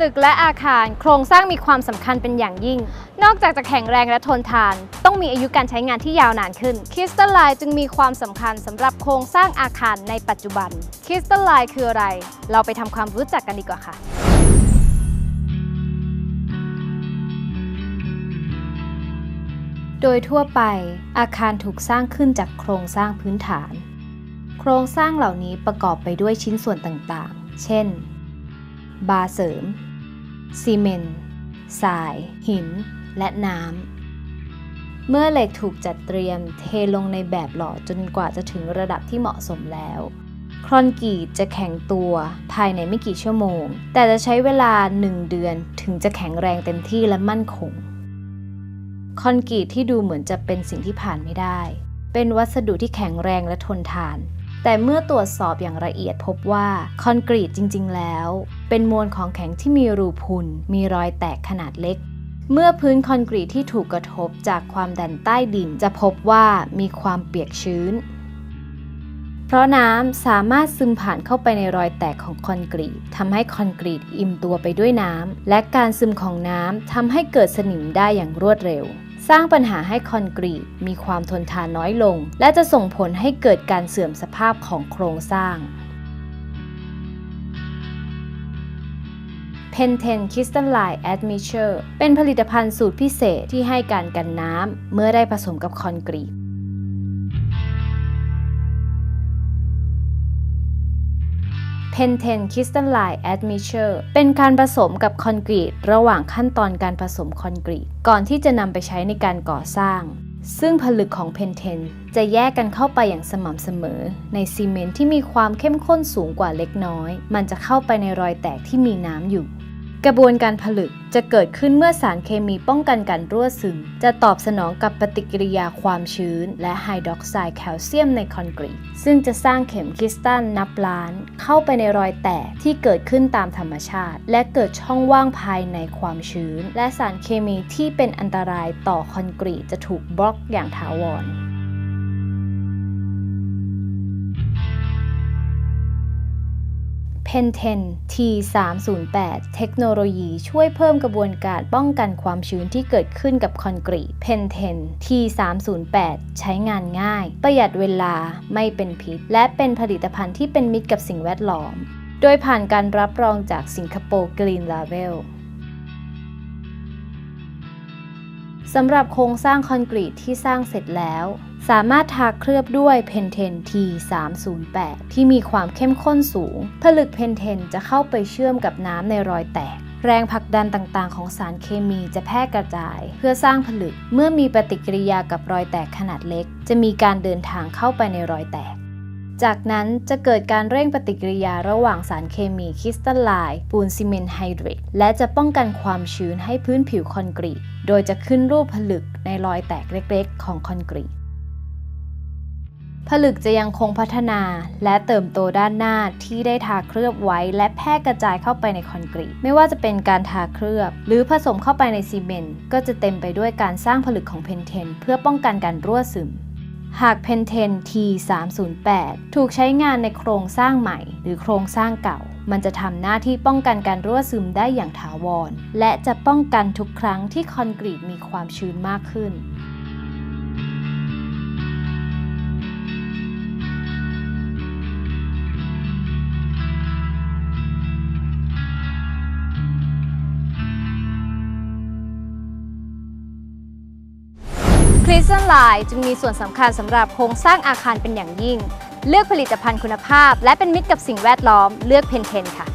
ตึกและอาคารโครงสร้างมีความสำคัญเป็นอย่างยิ่ง นอกจากจะแข็งแรงและทนทาน ต้องมีอายุการใช้งานที่ยาวนานขึ้นคริสตัลไลน์จึงมีความสำคัญสำหรับโครงสร้างอาคารในปัจจุบันคริสตัลไลน์คืออะไร เราไปทำความรู้จักกันดีกว่าค่ะโดยทั่วไปอาคารถูกสร้างขึ้นจากโครงสร้างพื้นฐาน โครงสร้างเหล่านี้ประกอบไปด้วยชิ้นส่วนต่างๆ เช่น บาเสริม ซีเมนต์ทราย หิน และน้ำ เมื่อเหล็กถูกจัดเตรียมเทลงในแบบหล่อจนกว่าจะถึงระดับที่เหมาะสมแล้วคอนกรีตจะแข็งตัวภายในไม่กี่ชั่วโมง แต่จะใช้เวลา 1 เดือนถึงจะแข็งแรงเต็มที่และมั่นคง คอนกรีตที่ดูเหมือนจะเป็นสิ่งที่ผ่านไม่ได้ เป็นวัสดุที่แข็งแรงและทนทาน แต่เมื่อตรวจสอบอย่างละเอียดพบว่าคอนกรีตจริง ๆ แล้ว เป็นมวลของแข็งที่มีรูพุน มีรอยแตกขนาดเล็ก เมื่อพื้นคอนกรีตที่ถูกกระทบจากความดันใต้ดินจะพบว่ามีความเปียกชื้น เพราะน้ำสามารถซึมผ่านเข้าไปในรอยแตกของคอนกรีตทำให้คอนกรีตอิ่มตัวไปด้วยน้ำและการซึมของน้ำทำให้เกิดสนิมได้อย่างรวดเร็ว สร้างปัญหาให้คอนกรีตมีความทนทานน้อยลง และจะส่งผลให้เกิดการเสื่อมสภาพของโครงสร้าง Penten Crystalline Admixture เป็นผลิตภัณฑ์สูตรพิเศษที่ให้การกันน้ำเมื่อได้ผสมกับคอนกรีต Penten Crystalline Admixture เป็นการผสมกับคอนกรีตระหว่างขั้นตอนการผสมคอนกรีต ก่อนที่จะนำไปใช้ในการก่อสร้าง ซึ่งผลึกของเพนเทนจะแยกกันเข้าไปอย่างสม่ำเสมอ ในซีเมนต์ที่มีความเข้มข้นสูงกว่าเล็กน้อย มันจะเข้าไปในรอยแตกที่มีน้ำอยู่ กระบวนการผลึกจะเกิดขึ้นเมื่อสารเคมีป้องกันการรั่วซึม จะตอบสนองกับปฏิกิริยาความชื้น และไฮดรอกไซด์แคลเซียมในคอนกรีต ซึ่งจะสร้างเข็มคริสตัลนับล้าน เข้าไปในรอยแตกที่เกิดขึ้นตามธรรมชาติ และเกิดช่องว่างภายในความชื้น และสารเคมีที่เป็นอันตรายต่อคอนกรีตจะถูกบล็อกอย่างถาวร Penten T308 เทคโนโลยีช่วยเพิ่มกระบวนการป้องกันความชื้นที่เกิดขึ้นกับคอนกรีต Penten T308 ใช้งานง่าย ประหยัดเวลาไม่เป็นพิษ และเป็นผลิตภัณฑ์ที่เป็นมิตรกับสิ่งแวดล้อม โดยผ่านการรับรองจากสิงคโปร์ Green Label สำหรับโครงสร้างคอนกรีตที่สร้างเสร็จแล้ว สามารถทาเคลือบด้วยเพนเทน T308 ที่มีความเข้มข้นสูง ผลึกเพนเทนจะเข้าไปเชื่อมกับน้ำในรอยแตก แรงผลักดันต่างๆ ของสารเคมีจะแพร่กระจาย เพื่อสร้างผลึก เมื่อมีปฏิกิริยากับรอยแตกขนาดเล็ก จะมีการเดินทางเข้าไปในรอยแตก จากนั้นจะเกิดการเร่งปฏิกิริยาระหว่างสารเคมีคริสตัลไลน์ปูนซีเมนต์ไฮเดรตและจะป้องกันความชื้นให้พื้นผิวคอนกรีต โดยจะขึ้นรูปผลึกในรอยแตกเล็กๆ ของคอนกรีต ผลึกจะยังคงพัฒนาและเติมโตด้านหน้าที่ได้ทาเคลือบไว้ และแพร่กระจายเข้าไปในคอนกรีต ไม่ว่าจะเป็นการทาเคลือบ หรือผสมเข้าไปในซีเมนต์ก็จะเต็มไปด้วยการสร้างผลึกของเพนเทน เพื่อป้องกันการรั่วซึม หากเพนเทน T308 ถูกใช้งานในโครงสร้างใหม่ หรือโครงสร้างเก่า มันจะทำหน้าที่ป้องกันการรั่วซึมได้อย่างถาวร และจะป้องกันทุกครั้งที่คอนกรีตมีความชื้นมากขึ้น คริสตัลไลน์จึงมีส่วนสำคัญสำหรับโครงสร้างอาคารเป็นอย่างยิ่ง เลือกผลิตภัณฑ์คุณภาพ และเป็นมิตรกับสิ่งแวดล้อม เลือกเพนเทนค่ะ